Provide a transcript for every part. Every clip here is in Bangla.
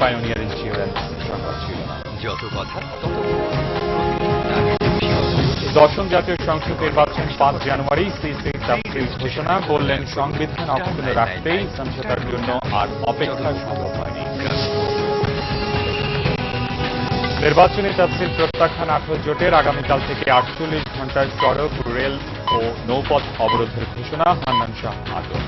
পাইওনিয়ার ইন্স্যুরেন্স সংবাদ শিরোনাম। যত কথা তত দশম জাতীয় সংসদ নির্বাচন পাঁচ জানুয়ারি সিসি তাফসিল ঘোষণা বললেন সংবিধান অক্ষুণ্ণ রাখতেই সমঝোতার জন্য আর অপেক্ষা সম্ভব হয়নি নির্বাচনী তাফসিল প্রত্যাখ্যান আঠারো জোটের আগামীকাল থেকে আটচল্লিশ ঘণ্টার সড়ক রেল ও নৌপথ অবরোধের ঘোষণা হান্নান শাহ আদম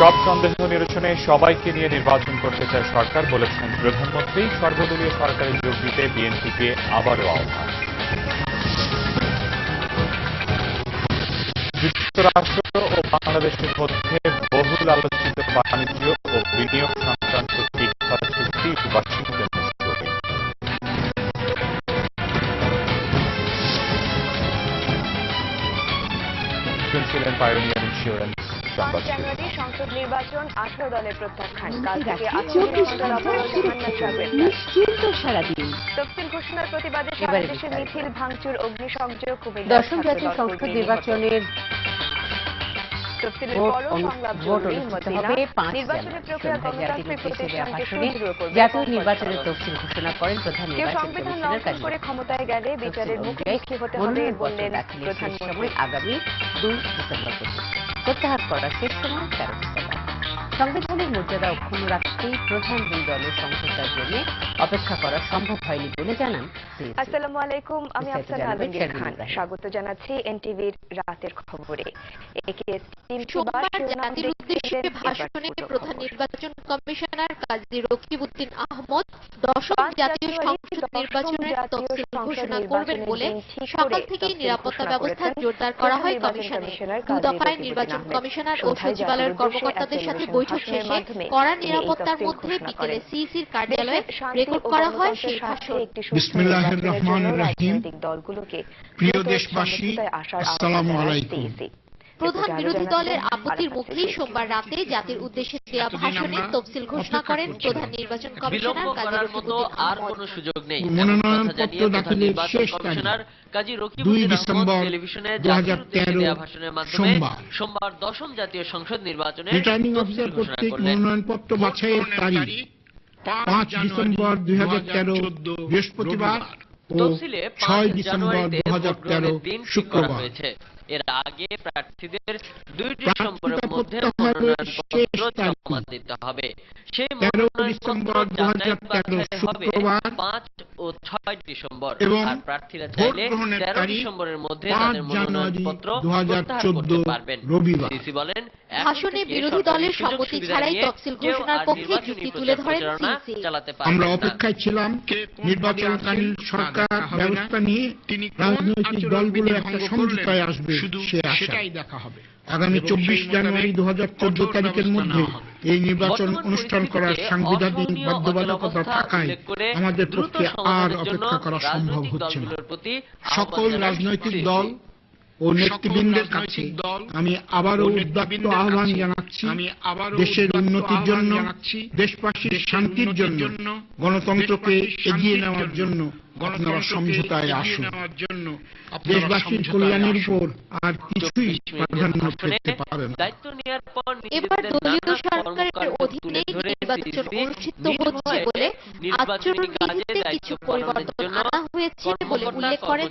সব সন্দেহ নিরসনে সবাইকে নিয়ে নির্বাচন করতে চায় সরকার বলেছেন প্রধানমন্ত্রী। সর্বদলীয় সরকারে যোগ দিতে বিএনপিকে আবারও আহ্বান। যুক্তরাষ্ট্র ও বাংলাদেশের মধ্যে বহুল আলোচিত বাণিজ্য ও বিনিয়োগ সংক্রান্ত চুক্তি ওয়াশিংটনে শুরু শুনছিলেন পাইওনিয়ার ইন্স্যুরেন্স সংবাদ পাঁচ শিরোনাম। জানুয়ারি সংসদ নির্বাচন আঠারো দলের প্রত্যাখ্যান। কাল থেকে রাখি আটচল্লিশ চব্বিশ ঘণ্টার ঘণ্টা অবরোধ হান্নান শাহ সুরক্ষিত গ্রেপ্তার। নিশ্চিন্ত সারাদিন। তফসিল ঘোষণার প্রতিবাদে সারা দেশে মিছিল ভাঙচুর অগ্নিসংযোগ কুমিল্লার দশম জাতীয় সংসদ নির্বাচনের জাতীয় নির্বাচনের তফসিল ঘোষণা করেন প্রধান সংবিধান কমিশনার লঙ্ঘন কাজী করে ক্ষমতায় গেলে বিচারের মুখোমুখি হতে হবে বললেন আগামী দুই ডিসেম্বর পর্যন্ত। প্রত্যাহার করার শেষ সময় তেরো সংবিধানের মর্যাদা অক্ষুণ্ণ রাখতেই প্রধান দুই দলের সংসদার জন্য অপেক্ষা করা সম্ভব হয়নি বলে জানান আসসালামু আলাইকুম আমি আফসানা আলমগীর খান। স্বাগত জানাচ্ছি এনটিভির রাতের খবরে। একে সোমবার জাতির উদ্দেশ্যে ভাষণে প্রধান নির্বাচন কমিশনার কাজী রকিবউদ্দিন আহমদ দশম জাতীয় সংসদ নির্বাচনের তফসিল ঘোষণা করবেন বলে সকাল থেকেই নিরাপত্তা ব্যবস্থা জোরদার করা হয় নির্বাচন কমিশনে। কমিশনার দু দফায় নির্বাচন কমিশনার ও সচিবালয়ের কর্মকর্তাদের সাথে এক বৈঠক শেষে মাধ্যমে কড়া নিরাপত্তার মধ্যে বিকেলে। সিইসির কার্যালয়ে রেকর্ড করা হয় সেই ভাষণ বিসমিল্লাহির রহমানির রহিম। রাজনৈতিক দলগুলোকে প্রিয় দেশবাসী, আসসালামু আলাইকুম। প্রধান বিরোধী দলের আপত্তির মুখেই সোমবার রাতে জাতির উদ্দেশ্যে দেওয়া ভাষণে তফসিল ঘোষণা করেন প্রধান নির্বাচন কমিশনার কাজী করার মতো আর কোনো সুযোগ নেই। মনোনয়নপত্র দাখিলের শেষ কাজী দুই রকিবউদ্দিন আহমদ টেলিভিশনে জাতির উদ্দেশ্যে দেওয়া ভাষণের মাধ্যমে সোমবার। দশম জাতীয় সংসদ নির্বাচনে রিটার্নিং অফিসার কর্তৃক মনোনয়নপত্র বাছাইয়ের তারিখ পাঁচ ডিসেম্বর দুই হাজার তেরো বৃহস্পতিবার ও ছয় ডিসেম্বর দু হাজার তেরো শুক্রবার। হয়েছে। এর আগে প্রার্থীদের দুইটি সম্পর্কের মধ্যে মনোনয়নপত্র জমা দিতে হবে। সেই মনোনয়নপত্র যাচাই বাছাই হবে পাঁচ ও ছয় ডিসেম্বর। আর প্রার্থীরা চাইলে তেরো ডিসেম্বরের মধ্যে তাদের মনোনয়নপত্র প্রত্যাহার করতে পারবেন। সিসি বলেন ভাষণে বিরোধী দলের সম্মতি ছাড়াই তফসিল ঘোষণার পক্ষে যুক্তি তুলে ধরেন আমরা অপেক্ষায় ছিলাম নির্বাচনকালীন সরকার ব্যবস্থা নিয়ে তিনি রাজনৈতিক দলগুলো একটা সমঝোতায় আসবে সে সেটাই দেখা হবে। আগামী চব্বিশ জানুয়ারি দু হাজার চোদ্দ তারিখের মধ্যে এই নির্বাচন অনুষ্ঠান করার সাংবিধানিক বাধ্যবাধকতা থাকায় আমাদের পক্ষে আর অপেক্ষা করা সম্ভব হচ্ছে না। সকল রাজনৈতিক দল ও নেতৃবৃন্দের কাছে দল আমি আবারও নেতৃবৃন্দের আহ্বান জানাচ্ছি দেশের উন্নতির জন্য দেশবাসীর শান্তির জন্য গণতন্ত্রকে এগিয়ে নেওয়ার জন্য আপনারা গণতন্ত্রকে সমঝোতায় আসুন। নেওয়ার জন্য আপনারা দেশবাসীর কল্যাণের উপর আর কিছুই প্রাধান্য পেতে পারে না। দায়িত্ব নেওয়ার পর এবার দলীয় সরকারের ধরে নির্বাচন অনুষ্ঠিত হচ্ছে বলে নির্বাচনী আচরণ কাজে বিধিতে দায়িত্ব কিছু পরিবর্তন আনা হয়েছে বলে উল্লেখ করেন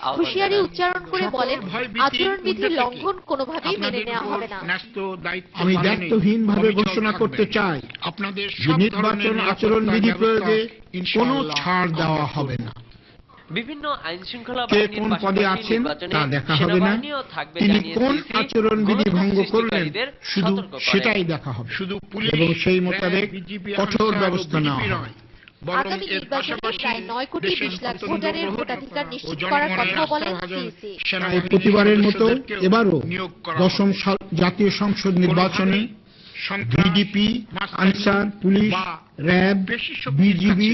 আহ্বান হুঁশিয়ারি উচ্চারণ করে বলেন ভয়ভীতির আচরণ বিধির ঊর্ধ্বে লঙ্ঘন কোনোভাবেই মেনে আপনাদের নেওয়া হবে না। আমি দায়িত্বহীনভাবে ঘোষণা করতে চাই আপনাদের নির্বাচন ধরনের আচরণ বিধি প্রয়োগে কোনো ছাড় দেওয়া হবে না। বিভিন্ন আইন শৃঙ্খলা কে কোন পদে আছেন তা দেখা হবে না। তিনি কোন আচরণবিধি ভঙ্গ করলেন শুধু সেটাই দেখা হবে। শুধু পুলিশ এবং সেই মোতাবেক কঠোর ব্যবস্থা নেওয়া হবে। আগামী নির্বাচনে প্রায় নয় কোটি বিশ লাখ ভোটারের ভোটাধিকার নিশ্চিত করার কথা বলেন সিইসি প্রতিবারের মতো এবারও দশম জাতীয় সংসদ নির্বাচনে VDP Ansar police RAB BGB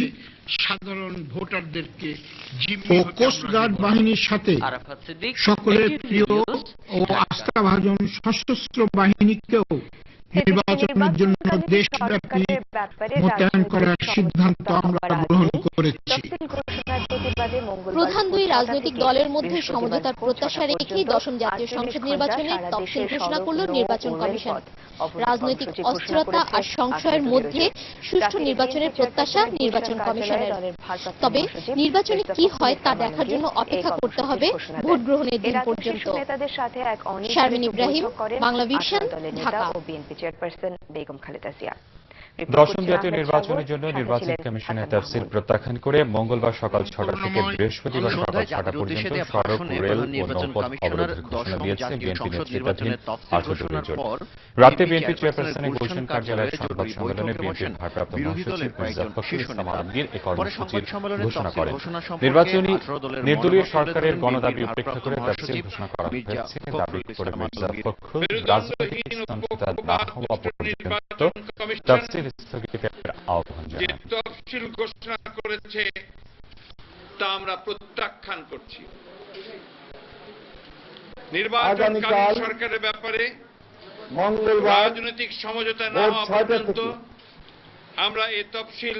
সাধারণ ভোটারদেরকে ও কোস্টগার্ড কোস্ট গার্ড বাহিনীর সাথে সকলের প্রিয় ও। আস্থাভাজন সশস্ত্র বাহিনীকেও নির্বাচনের জন্য দেশব্যাপী মোতায়েন করার সিদ্ধান্ত আমরা গ্রহণ করেছি। প্রধান দুই রাজনৈতিক দলের মধ্যে সমঝোতার প্রত্যাশা রেখেই দশম জাতীয় সংসদ নির্বাচনে তফসিল ঘোষণা করল নির্বাচন কমিশন। রাজনৈতিক অস্থিরতা আর সংশয়ের মধ্যে সুষ্ঠু নির্বাচনের প্রত্যাশা নির্বাচন কমিশনের। তবে নির্বাচনে কি হয় তা দেখার জন্য অপেক্ষা করতে হবে ভোট গ্রহণের দিন পর্যন্ত। শারমিন ইব্রাহিম, বাংলা ভিশন, ঢাকা। ও বিএনপি চেয়ারপারসন বেগম খালেদা জিয়া দশম জাতীয় নির্বাচনের জন্য নির্বাচন কমিশনের তফসিল প্রত্যাখ্যান করে মঙ্গলবার সকাল ছটা থেকে বৃহস্পতিবার সকাল ছটা পর্যন্ত সড়ক রেল ও নৌপথ অবরোধের ঘোষণা দিয়েছে বিএনপি নেতৃত্বাধীন নির্বাচনের তফসিল আঠারো ঘোষণার জোট রাতে বিএনপি চেয়ারপারসনের চেয়ারপারসনের গুলশান কার্যালয়ের সংবাদ সম্মেলনে বিএনপির ভারপ্রাপ্ত মহাসচিব মির্জা ফখরুল ইসলাম আলমগীর এ কর্মসূচির ঘোষণা করেন। নির্বাচনী নির্দলীয় সরকারের গণদাবি উপেক্ষা করে তফসিল ঘোষণা করা হয়েছে। দাবি করে মির্জা ফখরুল রাজনৈতিক স্থিতিশীলতা না হওয়া পর্যন্ত তফসিল স্থগিতের আহ্বান যে তফসিল ঘোষণা করেছে তা আমরা প্রত্যাখ্যান করছি। নির্বাচনকালীন সরকারের ব্যাপারে রাজনৈতিক সমঝোতা না হওয়া পর্যন্ত আমরা এই তফসিল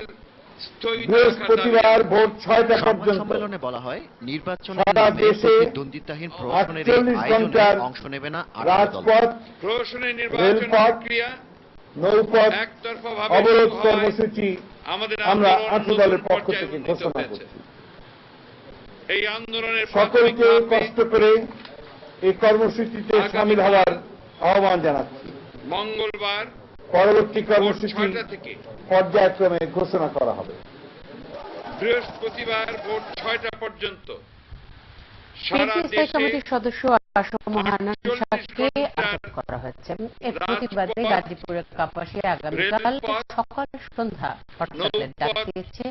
স্থগিত বৃহস্পতিবার ভোর ছয়টা পর্যন্ত। সম্মেলনে বলা হয় নির্বাচনের দেশে প্রতিদ্বন্দ্বিতাহীন প্রহসনের এই 48 আয়োজনে অংশ নেবে না রাজপথ প্রহসনের নির্বাচন প্রক্রিয়া নৌপথ অবরোধ কর্মসূচি আমরা আঠারো দলের পক্ষ থেকে ঘোষণা করছি। এই আন্দোলনের সকলকে কষ্ট করে এই কর্মসূচিতে সামিল হওয়ার আহ্বান জানাচ্ছি। মঙ্গলবার পরবর্তী কর্মসূচি ছয়টা থেকে পর্যায়ক্রমে ঘোষণা করা হবে। বৃহস্পতিবার ভোর ছয়টা পর্যন্ত সারা দেশে সদস্য আটক করা হয়েছে এর প্রতিবাদে গাজীপুরের কাপাসিয়া আগামীকাল সকাল সন্ধ্যা হরতালের ডাক দিয়েছে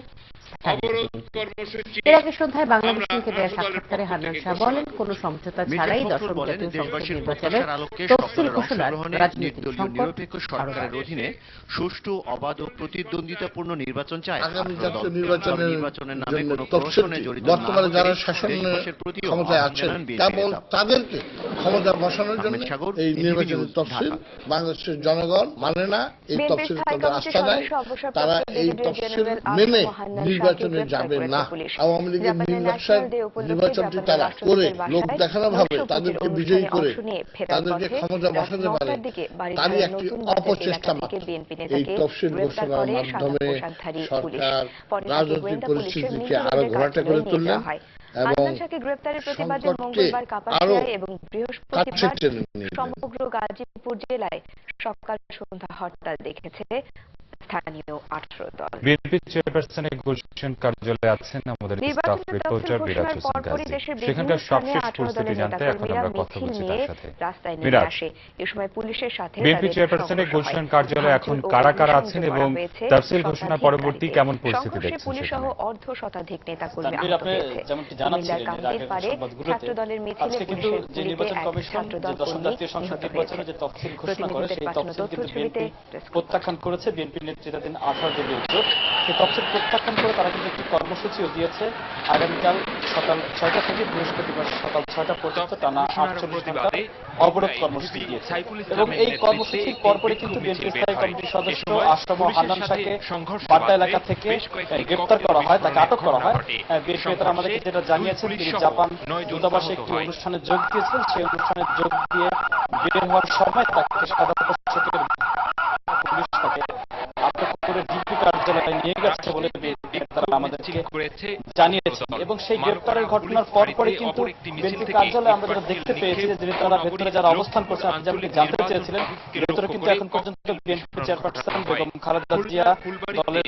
এর আগে সন্ধ্যায় আঠারো দলের সাক্ষাৎকারে হান্নান শাহ বলেন। কোনো সমঝোতা ছাড়াই দশম জাতীয় সংসদ নির্বাচনের তফসিল ঘোষণার রাজনৈতিক নিরপেক্ষ সরকারের অধীনে সুষ্ঠু অবাধ ও প্রতিদ্বন্দ্বিতাপূর্ণ নির্বাচন চায় আগামী জাতীয় নির্বাচনের নির্বাচনের নামে কোনো তফসিলটি জড়িত বর্তমানে যারা শাসন ক্ষমতায় আছেন কেবল নেতা। তাদেরকে ক্ষমতা বসানোর জন্য এই নির্বাচনের তফসিল বাংলাদেশের জনগণ মানে না এই তফসিল তাদের আস্থা দেয় তারা এই তফসিল মেনে নির্বাচনে যাবে না। আওয়ামী লীগের নির্বাচন নির্বাচনটি তারা করে লোক দেখানো ভাবে তাদেরকে বিজয়ী করে তাদেরকে ক্ষমতা বসাতে পারে। তারই একটি অপচেষ্টা মাত্র। এই তফসিল ঘোষণার মাধ্যমে সরকার রাজনৈতিক পরিস্থিতিকে আরও ঘোলাটে করে তুললেন। হান্নান শাহকে গ্রেফতারের প্রতিবাদে মঙ্গলবার কাপাসিয়ায় এবং বৃহস্পতিবার। সমগ্র গাজীপুর জেলায় সকাল সন্ধ্যা হরতাল দেখেছে স্থানীয় আঠারো দল। বিএনপি চেয়ারপারসনের গুলশান কার্যালয়ে আছেন আমাদের স্টাফ রিপোর্টার বিরাজ হোসেন গাজী। সেখানকার সবশেষ পরিস্থিতি জানতে এখন আমরা কথা বলছি তার সাথে। বিরাজ এ সময় পুলিশের সাথে বিএনপি চেয়ারপারসনের গুলশান কার্যালয়ে এখন কারা কারা আছেন এবং তফসিল ঘোষণা পরবর্তী কেমন পরিস্থিতি দেখছেন পুলিশ সহ অর্ধ শতাধিক নেতাকর্মী তানভীর, আহত হয়েছে। কুমিল্লার কান্দির পারে সংবাদগুলোতে, ছাত্রদলের মিছিলে পুলিশের গুলিতে এক কমিশন ছাত্রদল কর্মী নিহত হয়েছে। যে তফসিল ঘোষণা করে প্রতিনিধিদের পাঠানো তথ্য ছবিতে বিএনপি প্রেস ক্লিপ। প্রত্যাখ্যান করেছে। বিএনপি নেতৃত্বাধীন আঠারো দলীয় জোট সেই তফসিল প্রত্যাখ্যান করে তারা কিন্তু একটি কর্মসূচিও দিয়েছে। আগামীকাল সকাল ছয়টা থেকে বৃহস্পতিবার সকাল ছয়টা পর্যন্ত টানা আটচল্লিশ ঘণ্টা অবরোধ কর্মসূচি দিয়েছে। এবং এই কর্মসূচির পরপরই কিন্তু বিএনপি স্থায়ী কমিটির সদস্য আশ্রম হান্নান শাহকে বাড্ডা এলাকা থেকে গ্রেপ্তার করা হয় তাকে আটক করা হয়। বিএনপি নেতারা আমাদেরকে যেটা জানিয়েছেন তিনি জাপান দূতাবাসে একটি অনুষ্ঠানে যোগ দিয়েছিলেন সেই অনুষ্ঠানে যোগ দিয়ে বের হওয়ার সময় তাকে সাদা পোশাকের পুলিশ তাকে আটক করে ডিপি কার্যালয়ে নিয়ে গেছে বলে এবং সেই গ্রেপ্তারের ঘটনার পরপরই কিন্তু বিএনপি কার্যালয়ে আমরা যেটা দেখতে পেয়েছি যে তারা ভেতরে যারা অবস্থান করছে আপনি যেমনটি জানতে চেয়েছিলেন ভেতরে কিন্তু এখন পর্যন্ত বিএনপি চেয়ারপারসন বেগম খালেদা জিয়া দলের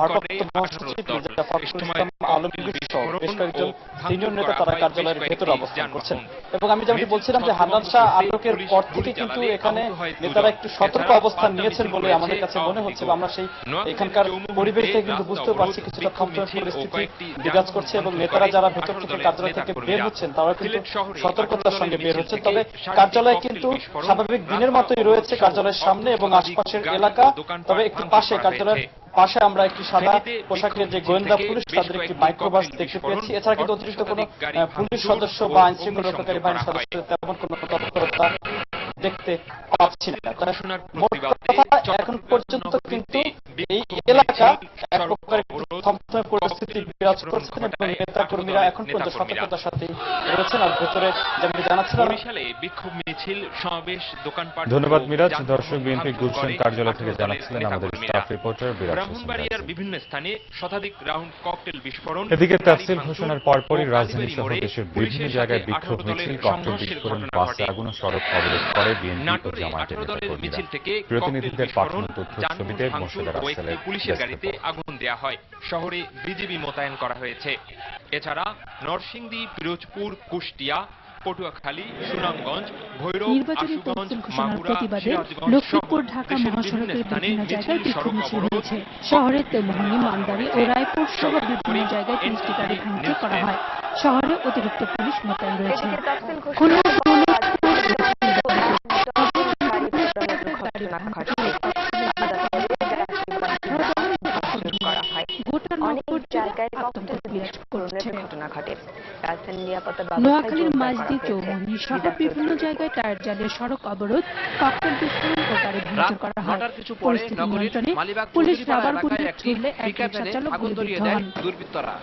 ভারপ্রাপ্ত মহাসচিব মির্জা ইসলাম আলমগীর সহ বেশ কয়েকজন তিনজন নেতা তারা কার্যালয়ের ভেতরে অবস্থান করছেন। এবং আমি যেমনটি বলছিলাম যে হান্নান শাহ আটকের পর থেকে কিন্তু এখানে নেতারা একটু সতর্ক অবস্থান নিয়েছেন বলে আমাদের কাছে মনে হচ্ছে আমরা সেই এখানকার পরিবেশ থেকে কিন্তু বুঝতে পারছি কিছুটা থমথমে পরিস্থিতি বিরাজ করছে এবং নেতারা যারা ভেতর থেকে কার্যালয় থেকে বের হচ্ছেন তারা কিন্তু সতর্কতার সঙ্গে বের হচ্ছেন তবে কার্যালয় কিন্তু স্বাভাবিক দিনের মতোই রয়েছে কার্যালয়ের সামনে এবং আশপাশের এলাকা। তবে একটু পাশে কার্যালয়ের পাশে আমরা একটি সাদা পোশাকের যে গোয়েন্দা পুলিশ তাদের একটি মাইক্রোবাস দেখতে পেয়েছি। এছাড়া কিন্তু অতিরিক্ত কোনো পুলিশ সদস্য বা আইন শৃঙ্খলা রক্ষাকারী বাহিনীর সদস্য তেমন কোনো তৎপরতা দেখতে পাচ্ছি না। এখন পর্যন্ত কিন্তু এই এলাকা এক প্রকার থমথমে পরিস্থিতি বিরাজ করছেন এবং নেতা কর্মীরা এখন পর্যন্ত সতর্কতার সাথে রয়েছেন। আর ভেতরে যেমন জানাচ্ছিলাম বিক্ষোভ মিছিল সমাবেশ দোকানপাট ধন্যবাদ মিরাজ। দর্শক বিএনপি গুলশান কার্যালয় থেকে জানাচ্ছিলেন আমাদের স্টাফ রিপোর্টার বিরাজ ব্রাহ্মণবাড়িয়ার বিভিন্ন স্থানে শতাধিক রাউন্ড ককটেল বিস্ফোরণ এদিকে তাফসিল ঘোষণার পরপরই রাজধানী সহ দেশের বিভিন্ন জায়গায় বিক্ষোভ মিছিল ককটেল বিস্ফোরণ বাসে আগুন সড়ক অবরোধ করে। বিএনপি ও জামায়াতের নেতাকর্মীরা প্রতিনিধিদের পাঠানো তথ্য ছবিতে মোর্শেদা রাসেলের পুলিশের গাড়িতে আগুন দেয়া হয়। শহরে বিজিবি মোতায়েন করা হয়েছে। এছাড়া নরসিংদী পিরোজপুর কুষ্টিয়া পটুয়াখালী সুনামগঞ্জ ভৈরব নির্বাচনী তফসিল ঘোষণার প্রতিবাদে লক্ষ্মীপুর ঢাকা মহাসড়কের বিভিন্ন জায়গায় বিক্ষোভ মিছিল হয়েছে শহরের তেমনি মান্দারি ও রায়পুর সহ বিভিন্ন জায়গায় পুলিশটি গাড়ি ভাঙচুর করা হয়। শহরে অতিরিক্ত পুলিশ মোতায়েন রয়েছে। খুলনা ঘটনা ঘটে করা হয় অনেক জায়গায় ককটেল বিস্ফোরণের ঘটনা ঘটে। রাজধানী নিরাপত্তা নোয়াখালীর মাঝদি চৌমনি সহ বিভিন্ন জায়গায় টায়ার জালের সড়ক অবরোধ ককটেল বিস্ফোরণ ও গাড়ি ভাঙচুর করা হয়। পরিস্থিতি নিয়ন্ত্রণে পুলিশ রাবার বুলেট ছুড়লে এক রিকশা চালক গুলিবিদ্ধ হন। দুর্বৃত্তরা।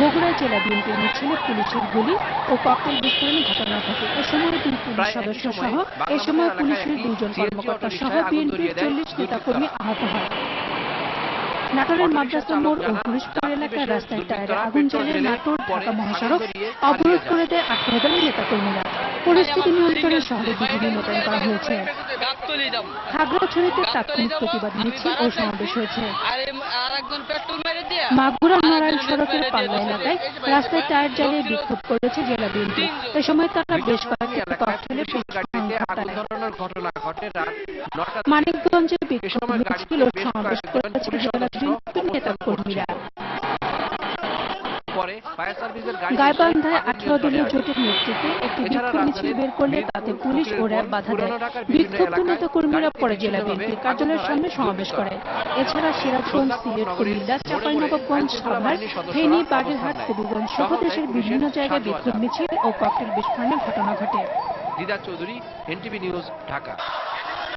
বগুড়া জেলা বিএনপির মিছিলে পুলিশের গুলি ও ককটেল বিস্ফোরণ ঘটনা ঘটে। এ সময় দুই পুলিশ সদস্য সহ এ সময় পুলিশের দুইজন কর্মকর্তা সহ বিএনপির চল্লিশ নেতাকর্মী আহত হয় নাটোরের মাদ্রাসা মোড় ও যাত্রী এলাকায় রাস্তায় টায়ারে আগুন জ্বালিয়ে নাটোর পরে ঢাকা মহাসড়ক অবরোধ করে। দেয় আঠারো দলের নেতাকর্মীরা পরিস্থিতি নিয়ন্ত্রণে শহরে বিজিবি মোতায়েন করা হয়েছে। খাগড়াছড়িতে তাৎক্ষণিক প্রতিবাদ মিছিল ও সমাবেশ হয়েছে। মাগুরা নারায়ণ সড়কের পাল্লা এলাকায় রাস্তায় টায়ার জ্বালিয়ে বিক্ষোভ করেছে জেলা বিএনপি। এ সময় তারা বেশ কয়েকটি ককটেলে মানিকগঞ্জে বিক্ষোভ মিছিল ও সমাবেশ করেছে জেলা বিএনপি নেতা কর্মীরা গাইবান্ধায় আঠারো দলীয় জোটের নেতৃত্বে একটি বিক্ষোভ মিছিল বের করলে তাতে পুলিশ ও র্যাব বাধা দেয়। বিক্ষুব্ধ নেতা কর্মীরা পরে জেলা বিএনপির কার্যালয়ের সামনে সমাবেশ করে। এছাড়া সিরাজগঞ্জ সিলেট কুমিল্লা চাঁপাইনবাবগঞ্জ সাভার ফেনী বাগেরহাট হবিগঞ্জ সহ দেশের বিভিন্ন জায়গায় বিক্ষোভ মিছিল ও ককটেল বিস্ফোরণের ঘটনা ঘটে। Didar Chowdhury NTV news Dhaka.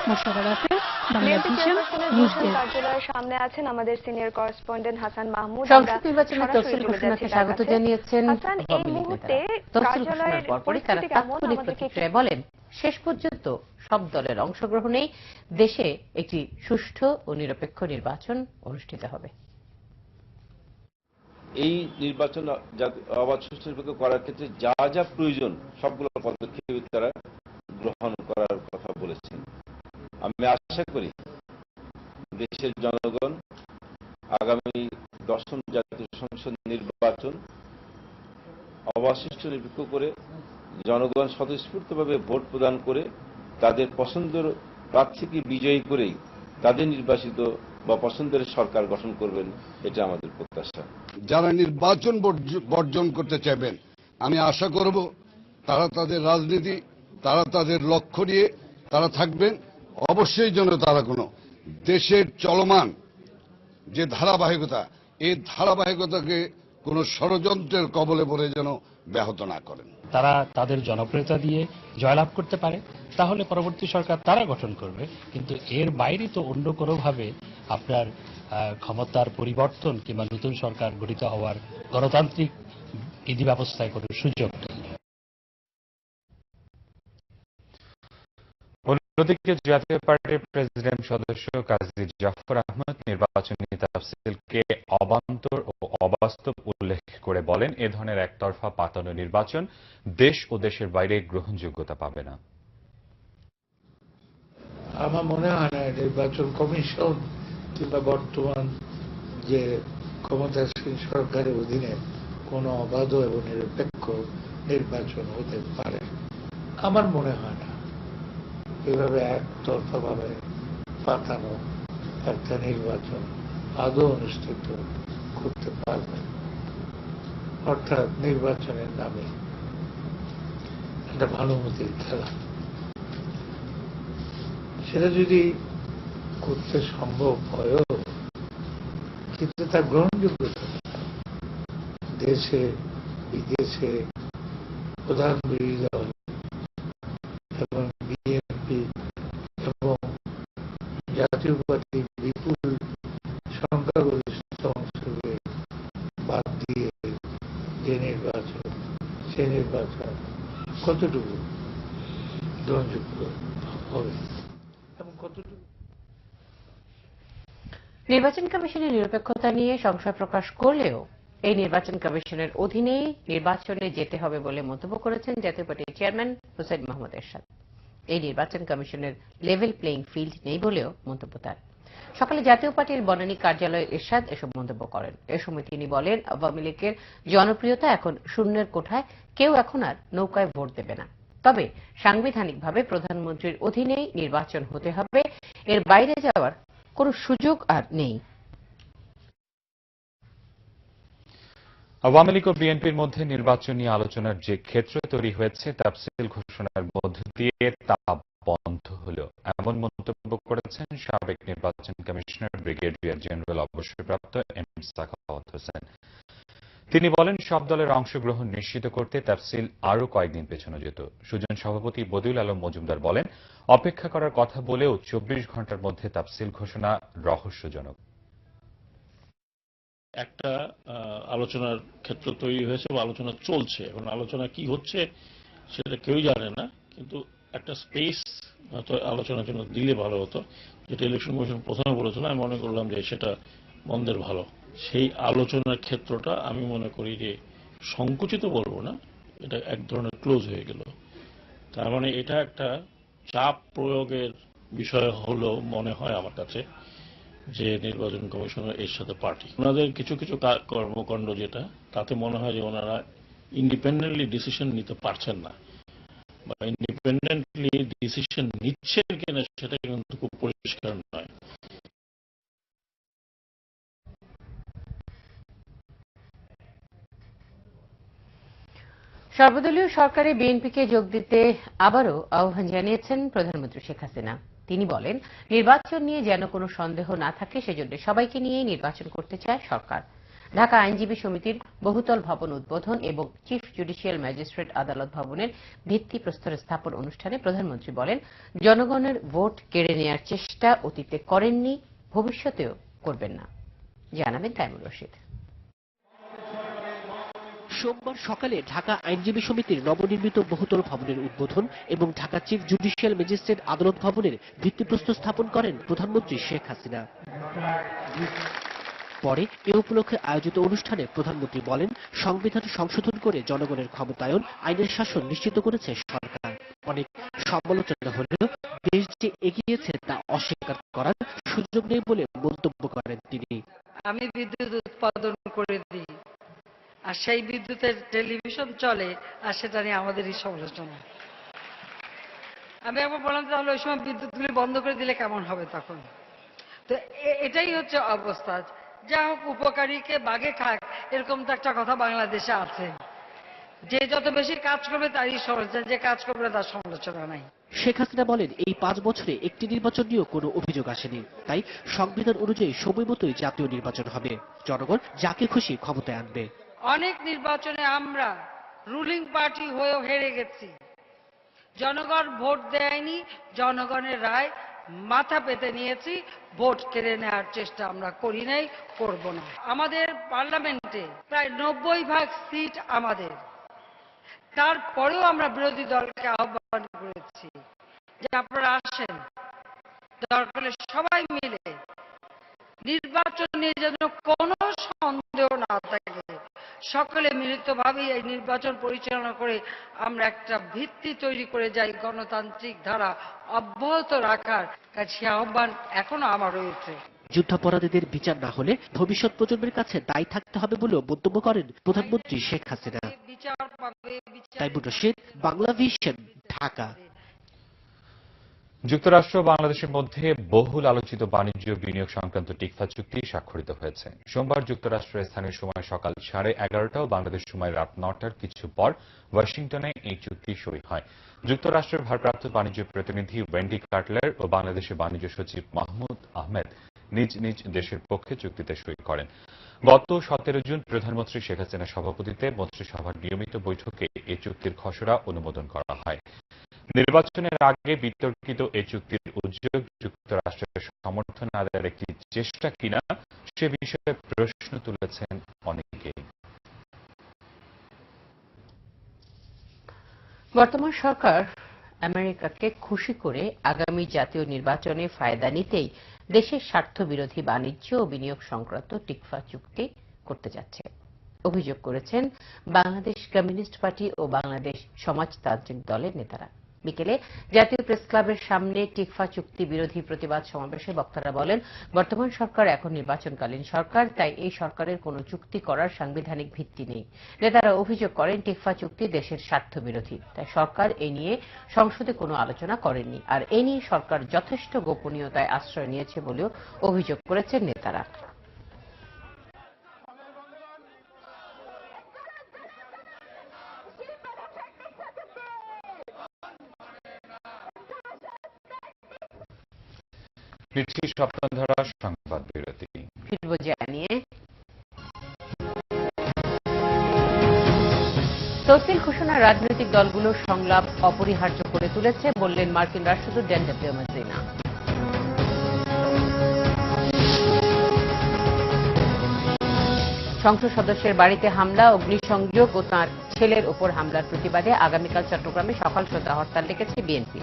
Mosharraf Rafel Bangla vision news কার্যালয়ের সামনে আছেন আমাদের সিনিয়র করেসপন্ডেন্ট হাসান মাহমুদ। সংসদ নির্বাচনের তফসিল ঘোষণাকে স্বাগত জানিয়েছেন হাসান, এই মুহূর্তে তফসিল ঘোষণার পরপরই তারা তাৎক্ষণিক আমাদেরকে বলেন শেষ পর্যন্ত সব দলের অংশগ্রহণেই দেশে একটি সুষ্ঠু ও নিরপেক্ষ নির্বাচন অনুষ্ঠিত হবে। এই নির্বাচন অবাধ সুষ্ঠু করার ক্ষেত্রে যা যা প্রয়োজন সবগুলো পদক্ষেপ তারা গ্রহণ করার আমি আশা করি দেশের জনগণ আগামী দশম জাতীয় সংসদ নির্বাচন অবশিষ্ট নিরপেক্ষ করে জনগণ স্বতঃস্ফূর্তভাবে ভোট প্রদান করে তাদের পছন্দের প্রার্থীকে বিজয়ী করেই তাদের নির্বাচিত বা পছন্দের সরকার গঠন করবেন, এটা আমাদের প্রত্যাশা। যারা নির্বাচন বর্জ- বর্জন করতে চাইবেন, আমি আশা করব তারা তাদের রাজনীতি, তারা তাদের লক্ষ্য নিয়ে তারা থাকবেন। অবশ্যই যেন তারা কোনো দেশের চলমান যে ধারাবাহিকতা, এই ধারাবাহিকতাকে কোনো ষড়যন্ত্রের কবলে পড়ে যেন ব্যাহত না করেন। তারা তাদের জনপ্রিয়তা দিয়ে জয়লাভ করতে পারে, তাহলে পরবর্তী সরকার তারা গঠন করবে। কিন্তু এর বাইরে তো অন্য কোনোভাবে আপনার ক্ষমতার পরিবর্তন কিংবা নতুন সরকার গঠিত হওয়ার গণতান্ত্রিক বিধি ব্যবস্থায় কোনো সুযোগ নেই। অন্যদিকে জাতীয় পার্টির প্রেসিডেন্ট সদস্য কাজী জাফর আহমদ নির্বাচনী তাফসিলকে অবান্তর ও অবাস্তব উল্লেখ করে বলেন, এ ধরনের একতরফা পাতানো নির্বাচন দেশ ও দেশের বাইরে গ্রহণযোগ্যতা পাবে না। আমার মনে হয় না, নির্বাচন কমিশন কিংবা বর্তমান যে ক্ষমতাসীন সরকারের অধীনে কোনো অবাধ এবং নিরপেক্ষ নির্বাচন হতে পারে। আমার মনে হয় না। এভাবে একতরফাভাবে পাতানো একটা নির্বাচন আদৌ অনুষ্ঠিত করতে পারবে? অর্থাৎ নির্বাচনের নামে একটা ভালোমতির খেলা। সেটা যদি করতে সম্ভব হয়ও কিন্তু তার গ্রহণযোগ্যতা দেশে, বিদেশে প্রধান বিরোধী দল হবে। এবং কতটুকু? নির্বাচন কমিশনের নিরপেক্ষতা নিয়ে সংশয় প্রকাশ করলেও এই নির্বাচন কমিশনের অধীনেই নির্বাচনে যেতে হবে বলে মন্তব্য করেছেন জাতীয় পার্টির চেয়ারম্যান হোসেন মোহাম্মদ এরশাদ। এই নির্বাচন কমিশনের লেভেল প্লেইং ফিল্ড নেই বলেও মন্তব্য তার। সকালে জাতীয় পার্টির বনানী কার্যালয়ে এরশাদ এসব মন্তব্য করেন। এ সময় তিনি বলেন আওয়ামী লীগের জনপ্রিয়তা এখন শূন্যের কোঠায় কেউ এখন আর নৌকায় ভোট দেবে না। তবে সাংবিধানিকভাবে প্রধানমন্ত্রীর অধীনেই নির্বাচন হতে হবে। এর বাইরে যাওয়ার কোনো সুযোগ আর নেই। আওয়ামী লীগ ও বিএনপির মধ্যে নির্বাচন নিয়ে আলোচনার যে ক্ষেত্র তৈরি হয়েছে তাফসিল ঘোষণার মধ্য দিয়ে তা বন্ধ হলো। এমন মন্তব্য করেছেন সাবেক নির্বাচন কমিশনার ব্রিগেডিয়ার জেনারেল অবসরপ্রাপ্ত এম সাখাওয়াত হোসেন। তিনি বলেন, সব দলের অংশগ্রহণ নিশ্চিত করতে তাফসিল আরও কয়েকদিন পেছানো যেত। সুজন সভাপতি বদিউল আলম মজুমদার বলেন, অপেক্ষা করার কথা বলেও চব্বিশ ঘণ্টার মধ্যে তাফসিল ঘোষণা রহস্যজনক। একটা আলোচনার ক্ষেত্র তৈরি হয়েছে বা আলোচনা চলছে। এখন আলোচনা কি হচ্ছে সেটা কেউই জানে না, কিন্তু একটা স্পেস আলোচনার জন্য দিলে ভালো হতো। যেটা ইলেকশন কমিশন প্রথমে বলেছিল, আমি মনে করলাম যে সেটা বন্ধের ভালো। সেই আলোচনার ক্ষেত্রটা আমি মনে করি যে সংকুচিত বলব না, এটা এক ধরনের ক্লোজ হয়ে গেল। তার মানে এটা একটা চাপ প্রয়োগের বিষয় হলো মনে হয় আমার কাছে যে নির্বাচন কমিশনের এর সাথে পার্টি। ওনাদের কিছু কিছু কর্মকাণ্ড যেটা, তাতে মনে হয় যে ওনারা ইন্ডিপেন্ডেন্টলি ডিসিশন নিতে পারছেন না। বা ইন্ডিপেন্ডেন্টলি ডিসিশন নিচ্ছেন কিনা সেটা কিন্তু খুব পরিষ্কার নয়। সর্বদলীয় সরকারে বিএনপিকে যোগ দিতে আবারও আহ্বান জানিয়েছেন প্রধানমন্ত্রী শেখ হাসিনা। তিনি বলেন, নির্বাচন নিয়ে যেন কোনো সন্দেহ না থাকে, সেজন্য সবাইকে নিয়েই নির্বাচন করতে চায় সরকার। ঢাকা আইনজীবী সমিতির বহুতল ভবন উদ্বোধন এবং চিফ জুডিশিয়াল ম্যাজিস্ট্রেট আদালত ভবনের ভিত্তিপ্রস্তর স্থাপন অনুষ্ঠানে প্রধানমন্ত্রী বলেন, জনগণের ভোট কেড়ে নেয়ার চেষ্টা অতীতে করেননি, ভবিষ্যতেও করবেন না। জানাবেন তাইমুর রশিদ। সোমবার সকালে ঢাকা আইনজীবী সমিতির নবনির্মিত বহুতল ভবনের উদ্বোধন এবং ঢাকা চিফ জুডিশিয়াল ম্যাজিস্ট্রেট আদালত ভবনের ভিত্তিপ্রস্তর স্থাপন করেন প্রধানমন্ত্রী শেখ হাসিনা। পরে এ উপলক্ষে আয়োজিত অনুষ্ঠানে প্রধানমন্ত্রী বলেন, সংবিধান সংশোধন করে জনগণের ক্ষমতায়ন আইনের শাসন নিশ্চিত করেছে সরকার। অনেক সমালোচনা হলেও দেশ যে এগিয়েছে তা অস্বীকার করার সুযোগ নেই বলে মন্তব্য করেন তিনি। আমি বিদ্যুৎ উৎপাদন করে আর সেই বিদ্যুতের টেলিভিশন চলে, আর সেটা নিয়ে আমাদেরই সমালোচনা। আমি একবার বললাম, তাহলে ওই সময় বিদ্যুৎগুলি বন্ধ করে দিলে কেমন হবে তখন? তো এটাই হচ্ছে অবস্থা। যা হোক উপকারীকে বাগে খাক, এরকম তো একটা কথা বাংলাদেশে আছে। যে যত বেশি কাজ করবে, তারই সমালোচনা যে কাজ করবে তার সমালোচনা নাই। শেখ হাসিনা বলেন, এই পাঁচ বছরে একটি নির্বাচন নিয়েও কোনো অভিযোগ আসেনি। তাই সংবিধান অনুযায়ী সময় মতোই জাতীয় নির্বাচন হবে। জনগণ যাকে খুশি ক্ষমতায় আনবে। অনেক নির্বাচনে আমরা রুলিং পার্টি হয়েও হেরে গেছি। জনগণ ভোট দেয়নি, জনগণের রায় মাথা পেতে নিয়েছি, ভোট কেড়ে নেওয়ার চেষ্টা আমরা করি নাই, করব না। আমাদের পার্লামেন্টে প্রায় নব্বই ভাগ সিট আমাদের। তারপরেও আমরা বিরোধী দলকে আহ্বান করেছি যে আপনারা আসেন। দরকার সবাই মিলে নির্বাচন নিয়ে যেন কোনো সন্দেহ না থাকে। সকলে মিলিতভাবে এই নির্বাচন পরিচালনা করে আমরা একটা ভিত্তি তৈরি করে যাই গণতান্ত্রিক ধারা অব্যাহত রাখার কাছে আহ্বান এখনও আমার রয়েছে। যুদ্ধাপরাধীদের বিচার না হলে ভবিষ্যৎ প্রজন্মের কাছে দায়ী থাকতে হবে বলেও মন্তব্য করেন প্রধানমন্ত্রী শেখ হাসিনা। তাইবুর রশিদ বাংলা ভিশন ঢাকা। যুক্তরাষ্ট্র বাংলাদেশের মধ্যে বহুল আলোচিত বাণিজ্য বিনিয়োগ সংক্রান্ত টিকফা চুক্তি স্বাক্ষরিত হয়েছে। সোমবার যুক্তরাষ্ট্রের স্থানীয় সময় সকাল সাড়ে এগারোটা ও বাংলাদেশ সময় রাত নটার কিছু পর ওয়াশিংটনে এই চুক্তি সই হয়। যুক্তরাষ্ট্রের ভারপ্রাপ্ত বাণিজ্য প্রতিনিধি ওয়েন্ডি কাটলার ও বাংলাদেশের বাণিজ্য সচিব মাহমুদ আহমেদ নিজ নিজ দেশের পক্ষে চুক্তিতে সই করেন। গত সতেরো জুন প্রধানমন্ত্রী শেখ হাসিনার সভাপতিত্বে মন্ত্রিসভার নিয়মিত বৈঠকে এই চুক্তির খসড়া অনুমোদন করা হয়। নির্বাচনের আগে বিতর্কিত এই চুক্তির উদ্যোগ যুক্তরাষ্ট্রের সমর্থন আদায়ের একটি চেষ্টা কিনা সে বিষয়ে প্রশ্ন তুলেছেন অনেকেই বর্তমান সরকার আমেরিকাকে খুশি করে আগামী জাতীয় নির্বাচনে ফায়দা নিতেই দেশের স্বার্থবিরোধী বাণিজ্য ও বিনিয়োগ সংক্রান্ত টিকফা চুক্তি করতে যাচ্ছে। অভিযোগ করেছেন বাংলাদেশ কমিউনিস্ট পার্টি ও বাংলাদেশ সমাজতান্ত্রিক দলের নেতারা। বিকেলে জাতীয় প্রেস ক্লাবের সামনে টিকফা চুক্তি বিরোধী প্রতিবাদ সমাবেশে বক্তারা বলেন, বর্তমান সরকার এখন নির্বাচনকালীন সরকার, তাই এই সরকারের কোনো চুক্তি করার সাংবিধানিক ভিত্তি নেই। নেতারা অভিযোগ করেন, টিকফা চুক্তি দেশের স্বার্থ বিরোধী, তাই সরকার এ নিয়ে সংসদে কোনো আলোচনা করেননি। আর এ নিয়ে সরকার যথেষ্ট গোপনীয়তায় আশ্রয় নিয়েছে বলেও অভিযোগ করেছেন নেতারা। ফিরছি সপ্তম ধারা সংবাদ বিরতি। ফিরব জানিয়ে। তফসিল ঘোষণা রাজনৈতিক দলগুলোর সংলাপ অপরিহার্য করে তুলেছে, বললেন মার্কিন রাষ্ট্রদূত ড্যান ডেপ্লোমাজিনা সংসদ সদস্যের বাড়িতে হামলা, অগ্নিসংযোগ ও তাঁর ছেলের ওপর হামলার প্রতিবাদে আগামীকাল চট্টগ্রামে সকাল সন্ধ্যা হরতাল ডেকেছে বিএনপি।